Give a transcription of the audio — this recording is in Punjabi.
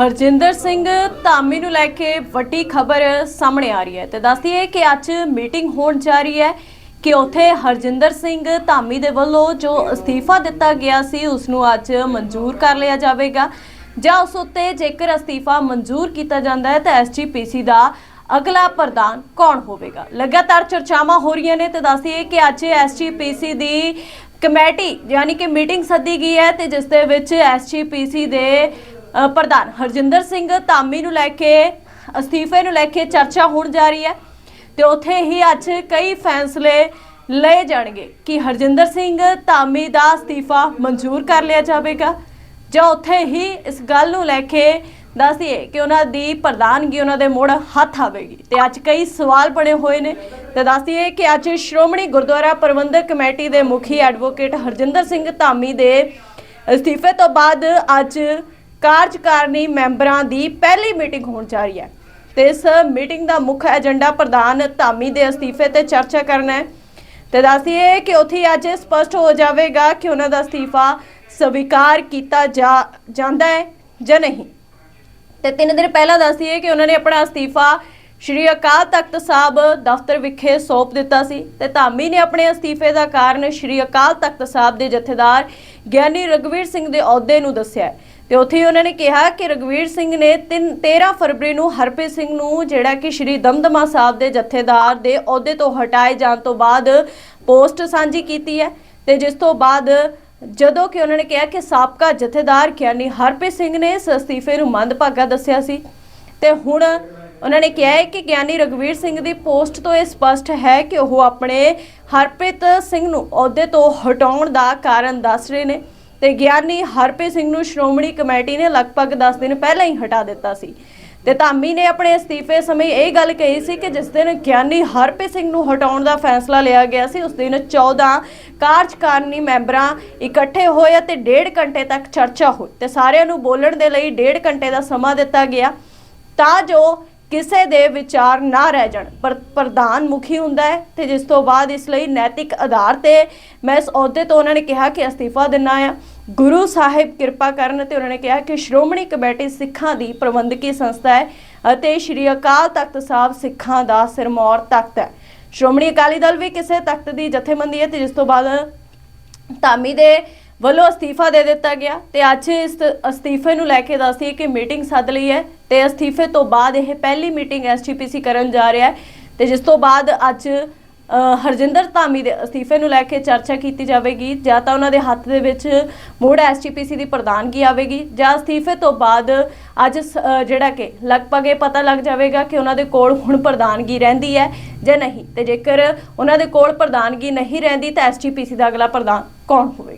ਹਰਜਿੰਦਰ ਸਿੰਘ ਧਾਮੀ ਨੂੰ ਲੈ ਕੇ ਵੱਡੀ ਖਬਰ ਸਾਹਮਣੇ ਆ ਰਹੀ ਹੈ ਤੇ ਦੱਸਦੀ ਹੈ ਕਿ ਅੱਜ ਮੀਟਿੰਗ ਹੋਣ ਜਾ ਰਹੀ ਹੈ ਕਿ ਉੱਥੇ ਹਰਜਿੰਦਰ ਸਿੰਘ ਧਾਮੀ ਦੇ ਵੱਲੋਂ ਜੋ ਅਸਤੀਫਾ ਦਿੱਤਾ ਗਿਆ ਸੀ, ਉਸ ਨੂੰ ਅੱਜ ਮਨਜ਼ੂਰ ਕਰ ਲਿਆ ਜਾਵੇਗਾ। ਜਾਂ ਉਸ ਉੱਤੇ ਜੇਕਰ ਅਸਤੀਫਾ ਮਨਜ਼ੂਰ ਕੀਤਾ ਜਾਂਦਾ ਹੈ, ਤਾਂ ਐਸਜੀਪੀਸੀ ਦਾ ਅਗਲਾ ਪ੍ਰਧਾਨ ਕੌਣ ਹੋਵੇਗਾ? ਲਗਾਤਾਰ ਚਰਚਾਵਾਂ ਹੋ ਰਹੀਆਂ ਨੇ ਤੇ ਦੱਸਦੀਏ ਕਿ ਅੱਜ ਐਸਜੀਪੀਸੀ ਦੀ ਕਮੇਟੀ, ਯਾਨੀ ਕਿ ਮੀਟਿੰਗ ਸੱਦੀ ਗਈ ਹੈ ਤੇ ਜਿਸ ਦੇ ਵਿੱਚ ਐਸਜੀਪੀਸੀ ਦੇ ਪ੍ਰਧਾਨ ਹਰਜਿੰਦਰ ਸਿੰਘ ਧਾਮੀ ਨੂੰ ਲੈ ਕੇ, ਅਸਤੀਫੇ ਨੂੰ ਲੈ ਕੇ ਚਰਚਾ ਹੋਣ ਜਾ ਰਹੀ ਹੈ ਤੇ ਉੱਥੇ ਹੀ ਅੱਜ ਕਈ ਫੈਸਲੇ ਲਏ ਜਾਣਗੇ ਕਿ ਹਰਜਿੰਦਰ ਸਿੰਘ ਧਾਮੀ ਦਾ ਅਸਤੀਫਾ ਮਨਜ਼ੂਰ ਕਰ ਲਿਆ ਜਾਵੇਗਾ। ਜਾਂ ਉੱਥੇ ਹੀ ਇਸ ਗੱਲ ਨੂੰ ਲੈ ਕੇ ਦੱਸਦੀਏ ਕਿ ਉਹਨਾਂ ਦੀ ਪ੍ਰਧਾਨਗੀ ਉਹਨਾਂ ਦੇ ਮੋੜ ਹੱਥ ਆਵੇਗੀ। ਤੇ ਅੱਜ ਕਈ ਸਵਾਲ ਬਣੇ ਹੋਏ ਨੇ। ਤੇ ਦੱਸਦੀਏ ਕਿ ਅੱਜ ਸ਼੍ਰੋਮਣੀ ਗੁਰਦੁਆਰਾ ਪ੍ਰਬੰਧਕ ਕਮੇਟੀ ਦੇ ਮੁਖੀ ਐਡਵੋਕੇਟ ਹਰਜਿੰਦਰ ਸਿੰਘ ਧਾਮੀ ਦੇ ਅਸਤੀਫੇ ਤੋਂ ਬਾਅਦ ਅੱਜ ਕਾਰਜਕਾਰਨੀ ਮੈਂਬਰਾਂ ਦੀ ਪਹਿਲੀ ਮੀਟਿੰਗ ਹੋਣ ਜਾ ਰਹੀ ਹੈ। ਤੇ ਇਸ ਮੀਟਿੰਗ ਦਾ ਮੁੱਖ ਏਜੰਡਾ ਪ੍ਰਧਾਨ ਧਾਮੀ ਦੇ ਅਸਤੀਫੇ ਤੇ ਚਰਚਾ ਕਰਨਾ ਹੈ। ਤੇ ਦੱਸਦੀਏ ਕਿ ਉੱਥੇ ਅੱਜ ਸਪਸ਼ਟ ਹੋ ਜਾਵੇਗਾ ਕਿ ਉਹਨਾਂ ਦਾ ਅਸਤੀਫਾ ਸਵੀਕਾਰ ਕੀਤਾ ਜਾ, ਜਾਂਦਾ ਹੈ ਜਾਂ ਨਹੀਂ। ਤੇ ਤਿੰਨ ਦਿਨ ਪਹਿਲਾਂ ਦੱਸਦੀਏ ਕਿ ਉਹਨਾਂ ਨੇ ਆਪਣਾ ਅਸਤੀਫਾ ਸ਼੍ਰੀ ਅਕਾਲ ਤਖਤ ਸਾਹਿਬ ਦਫ਼ਤਰ ਵਿਖੇ ਸੌਂਪ ਦਿੱਤਾ ਸੀ। ਤੇ ਧਾਮੀ ਨੇ ਆਪਣੇ ਅਸਤੀਫੇ ਦਾ ਕਾਰਨ ਸ਼੍ਰੀ ਅਕਾਲ ਤਖਤ ਸਾਹਿਬ ਦੇ ਜਥੇਦਾਰ ਗਿਆਨੀ ਰਗਵੀਰ ਸਿੰਘ ਦੇ ਅਹੁਦੇ ਨੂੰ ਦੱਸਿਆ ਹੈ। ਤੇ ਉੱਥੇ ਹੀ ਉਹਨਾਂ ਨੇ ਕਿਹਾ ਕਿ ਰਗਵੀਰ ਸਿੰਘ ਨੇ 3 13 ਫਰਵਰੀ ਨੂੰ ਹਰਪ੍ਰੀਤ ਸਿੰਘ ਨੂੰ ਜਿਹੜਾ ਕਿ ਸ਼੍ਰੀ ਦਮਦਮਾ ਸਾਹਿਬ ਦੇ ਜਥੇਦਾਰ ਦੇ ਅਹੁਦੇ ਤੋਂ ਹਟਾਏ ਜਾਣ ਤੋਂ ਬਾਅਦ ਪੋਸਟ ਸਾਂਝੀ ਕੀਤੀ ਹੈ ਤੇ ਜਿਸ ਤੋਂ ਬਾਅਦ ਜਦੋਂ ਕਿ ਉਹਨਾਂ ਨੇ ਕਿਹਾ ਕਿ ਸਾਬਕਾ ਜਥੇਦਾਰ ਗਿਆਨੀ ਹਰਪ੍ਰੀਤ ਸਿੰਘ ਨੇ ਇਸ ਅਸਤੀਫੇ ਨੂੰ ਮੰਦਭਾਗਾ ਦੱਸਿਆ ਸੀ। ਤੇ ਹੁਣ ਉਹਨਾਂ ਨੇ ਕਿਹਾ ਹੈ ਕਿ ਗਿਆਨੀ ਰਗਵੀਰ ਸਿੰਘ ਦੀ ਪੋਸਟ ਤੋਂ ਇਹ ਸਪਸ਼ਟ ਹੈ ਕਿ ਉਹ ਆਪਣੇ ਹਰਪ੍ਰੀਤ ਸਿੰਘ ਨੂੰ ਅਹੁਦੇ ਤੋਂ ਹਟਾਉਣ ਦਾ ਕਾਰਨ ਦੱਸ ਰਹੇ ਨੇ। ਤੇ ਗਿਆਨੀ ਹਰਪ੍ਰੀਤ ਸਿੰਘ ਨੂੰ ਸ਼੍ਰੋਮਣੀ ਕਮੇਟੀ ਨੇ ਲਗਭਗ 10 ਦਿਨ ਪਹਿਲਾਂ ਹੀ ਹਟਾ ਦਿੱਤਾ ਸੀ। ਤੇ ਧਾਮੀ ਨੇ ਆਪਣੇ ਅਸਤੀਫੇ ਸਮੇਂ ਇਹ ਗੱਲ ਕਹੀ ਸੀ ਕਿ ਜਿਸ ਦਿਨ ਗਿਆਨੀ ਹਰਪ੍ਰੀਤ ਸਿੰਘ ਨੂੰ ਹਟਾਉਣ ਦਾ ਫੈਸਲਾ ਲਿਆ ਗਿਆ ਸੀ, ਉਸ ਦਿਨ 14 ਕਾਰਜਕਾਰਨੀ ਮੈਂਬਰਾਂ ਇਕੱਠੇ ਹੋਏ ਅਤੇ ਡੇਢ ਘੰਟੇ ਤੱਕ ਚਰਚਾ ਹੋਈ ਤੇ ਸਾਰਿਆਂ ਨੂੰ ਬੋਲਣ ਦੇ ਲਈ ਡੇਢ ਘੰਟੇ ਦਾ ਸਮਾਂ ਦਿੱਤਾ ਗਿਆ। ਤਾਂ ਜੋ ਕਿਸੇ ਦੇ ਵਿਚਾਰ ਨਾ ਰਹਿ ਜਾਣ। ਪਰ ਪ੍ਰਧਾਨ ਮੁਖੀ ਹੁੰਦਾ ਹੈ ਤੇ ਜਿਸ ਤੋਂ ਬਾਅਦ ਇਸ ਲਈ ਨੈਤਿਕ ਆਧਾਰ ਤੇ ਮੈਂ ਇਸ ਅਹੁਦੇ ਤੋਂ ਉਹਨਾਂ ਨੇ ਕਿਹਾ ਕਿ ਅਸਤੀਫਾ ਦਿੰਨਾ ਆ। ਗੁਰੂ ਸਾਹਿਬ ਕਿਰਪਾ ਕਰਨ ਤੇ ਉਹਨਾਂ ਨੇ ਕਿਹਾ ਕਿ ਸ਼੍ਰੋਮਣੀ ਕਮੇਟੀ ਸਿੱਖਾਂ ਦੀ ਪ੍ਰਬੰਧਕੀ ਸੰਸਥਾ ਹੈ ਅਤੇ ਸ਼੍ਰੀ ਅਕਾਲ ਤਖਤ ਸਾਹਿਬ ਸਿੱਖਾਂ ਦਾ ਸਿਰਮੌਰ ਤਖਤ ਹੈ। ਸ਼੍ਰੋਮਣੀ ਅਕਾਲੀ ਦਲ ਵੀ ਕਿਸੇ ਤਖਤ ਦੀ ਜਥੇਬੰਦੀ ਹੈ ਤੇ ਜਿਸ ਤੋਂ ਬਾਅਦ ਧਾਮੀ ਦੇ ਵੱਲੋਂ ਅਸਤੀਫਾ ਦੇ ਦਿੱਤਾ ਗਿਆ ਤੇ ਅੱਜ ਇਸ ਅਸਤੀਫੇ ਨੂੰ ਲੈ ਕੇ ਦੱਸਦੀ ਕਿ ਮੀਟਿੰਗ ਸੱਦ ਲਈ ਹੈ ਤੇ ਅਸਤੀਫੇ ਤੋਂ ਬਾਅਦ ਇਹ ਪਹਿਲੀ ਮੀਟਿੰਗ ਐਸਜੀਪੀਸੀ ਕਰਨ ਜਾ ਰਿਹਾ ਹੈ ਤੇ ਜਿਸ ਤੋਂ ਬਾਅਦ ਅੱਜ ਹਰਜਿੰਦਰ ਧਾਮੀ ਦੇ ਅਸਤੀਫੇ ਨੂੰ ਲੈ ਕੇ ਚਰਚਾ ਕੀਤੀ ਜਾਵੇਗੀ ਜਾਂ ਤਾਂ ਉਹਨਾਂ ਦੇ ਹੱਥ ਦੇ ਵਿੱਚ ਮੁੜ ਐਸਜੀਪੀਸੀ ਦੀ ਪ੍ਰਧਾਨਗੀ ਆਵੇਗੀ ਜਾਂ ਅਸਤੀਫੇ ਤੋਂ ਬਾਅਦ ਅੱਜ ਸ- ਜਿਹੜਾ ਕਿ ਲਗਭਗ ਇਹ ਪਤਾ ਲੱਗ ਜਾਵੇਗਾ ਕਿ ਉਹਨਾਂ ਦੇ ਕੋਲ ਹੁਣ ਪ੍ਰਧਾਨਗੀ ਰਹਿੰਦੀ ਹੈ ਜਾਂ ਨਹੀਂ ਤੇ ਜੇਕਰ ਉਹਨਾਂ ਦੇ ਕੋਲ ਪ੍ਰਧਾਨਗੀ ਨਹੀਂ ਰਹਿੰਦੀ ਤਾਂ ਐਸਜੀਪੀਸੀ ਦਾ ਅਗਲਾ ਪ੍ਰਧਾਨ ਕੌਣ ਹੋਵੇ